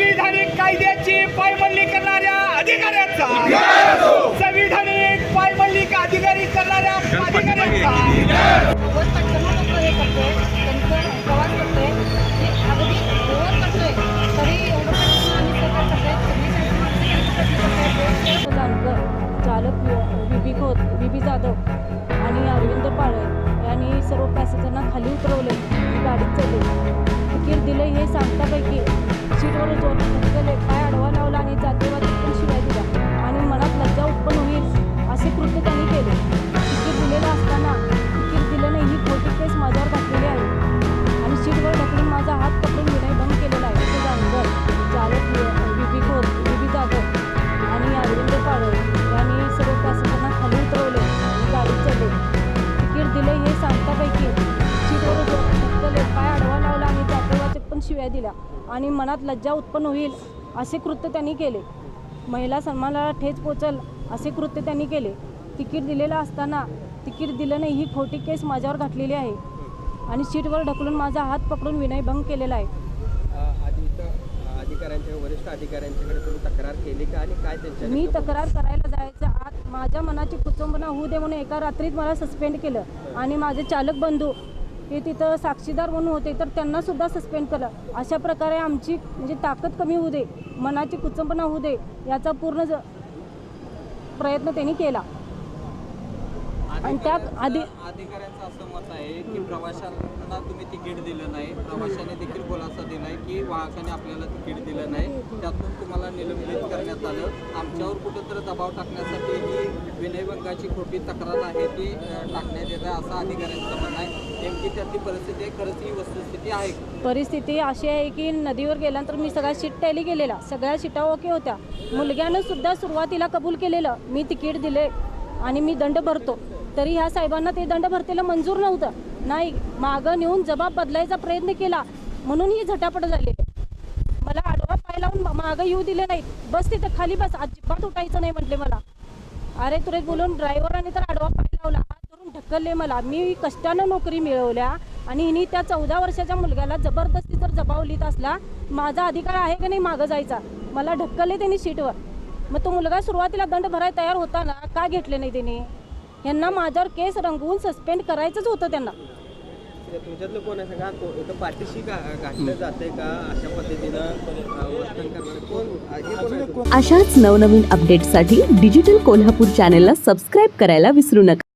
संविधानिक कायद्याची पायमल्ली करणाऱ्या अधिकाऱ्यांचा. संविधानिक पायमल्ली अधिकारी करणाऱ्या अधिकाऱ्यांचा. रोज अगदी तरी जाधव आणि अरविंद पाळे यांनी सर्व पॅसेंजरना खाली उतरवले. गाडीत चढले. तिकीट दिले हे सांगतापैकी सीटवर जोर गेले पाय आडवा लावला आणि जातीवादी पण शिवाय दिला. आणि मनात लज्जा उत्पन्न होईल असे कृत्य त्यांनी केले. तिकीट दिलेलं असताना तिकीट दिलं नाही ही खोटी केस माझ्यावर घातलेली आहे. आणि सीटवर ढकलून माझा हात पकडून विनयभंग केलेला आहे. ते जानकर चालत विबी खोत विबी जाधव आणि अरविंद पाडव यांनी सर्व पॅसेंजरना खाली उतरवले आणि गाडीत चढले. तिकीट दिले हे सांगतापैकी सीटवर शिव्या दिल्या आणि मनात लज्जा उत्पन्न होईल असे कृत्य त्यांनी केले. महिला सन्मानाला ठेच पोचल असे कृत्य त्यांनी केले. तिकीट दिलेलं असताना तिकीट दिलं नाही ही खोटी केस माझ्यावर घातलेली आहे. आणि सीटवर ढकलून माझा हात पकडून विनयभंग केलेला आहे. अ, आधी इथं अ, अधिकाऱ्यांच्या वरिष्ठ अधिकाऱ्यांच्याकडे तुम्ही तक्रार केली का आणि काय त्यांच्या मी तक्रार करायला जायचं आत माझ्या मनाची कुचंबना होऊ दे म्हणून एका रात्रीत मला सस्पेंड केलं. आणि माझे चालक बंधू हे तिथं साक्षीदार म्हणून होते तर त्यांना सुद्धा सस्पेंड केलं अशा प्रकारे आमची म्हणजे ताकद कमी होऊ दे मनाची कुचंबना होऊ दे याचा पूर्ण ज- प्रयत्न त्यांनी केला. आणि त्यात आधी अधिकाऱ्यांचं असं मत आहे की प्रवाशांना तुम्ही तिकीट दिलं नाही. प्रवाशाने देखील खुलासा दिलाय की वाहकाने आपल्याला तिकीट दिलं नाही. त्यातून तुम्हाला निलंबित करण्यात आलं. आमच्यावर कुठंतरी दबाव टाकण्यासाठी ही विनयभंगाची खोटी तक्रार आहे ती टाकण्यात येत आहे असं अधिकाऱ्यांचं म्हणणं आहे. नेमकी त्यातली परिस्थिती आहे खरंच ही वस्तुस्थिती आहे का? परिस्थिती अशी आहे की नदीवर गेल्यानंतर मी सगळ्या शीट टॅली केलेला सगळ्या शिटा ओके होत्या. मुलग्यानं सुद्धा सुरुवातीला कबूल केलेलं मी तिकीट दिले आणि मी दंड भरतो. तरी ह्या साहेबांना ते दंड भरतेला मंजूर नव्हतं. नाही मागं नेऊन जबाब बदलायचा प्रयत्न केला म्हणून ही झटापट झाली. मला आडवा पाय लावून मा- मागं येऊ दिले नाहीत. बस तिथं खाली बस अजिबात उठायचं नाही म्हटले मला. अरे तुरे बोलून ड्रायव्हराने तर आडवा पाय लावला. ढकलले मला. मी कष्टानं नोकरी मिळवल्या आणि हिनी त्या चौदा वर्षाच्या मुलग्याला जबरदस्ती जर जबावलीत असला माझा अधिकार आहे का नाही मागं जायचा? मला ढकलले त्यांनी सीटवर मग तो मुलगा सुरुवातीला दंड भरायला तयार होता ना का घेतले नाही त्यांनी यांना माझ्यावर केस रंगवून सस्पेंड करायचंच होतं त्यांना. तुमच्यातलं कोण आहे? सांगा को- इथं पाठीशी का घातलं जाते का? अशा पद्धतीनं अ, वर्तन करणारे कोण? कोण आहे? अशाच नवनवीन अपडेट्ससाठी डिजिटल कोल्हापूर चॅनेलला सबस्क्राईब करायला विसरू नका.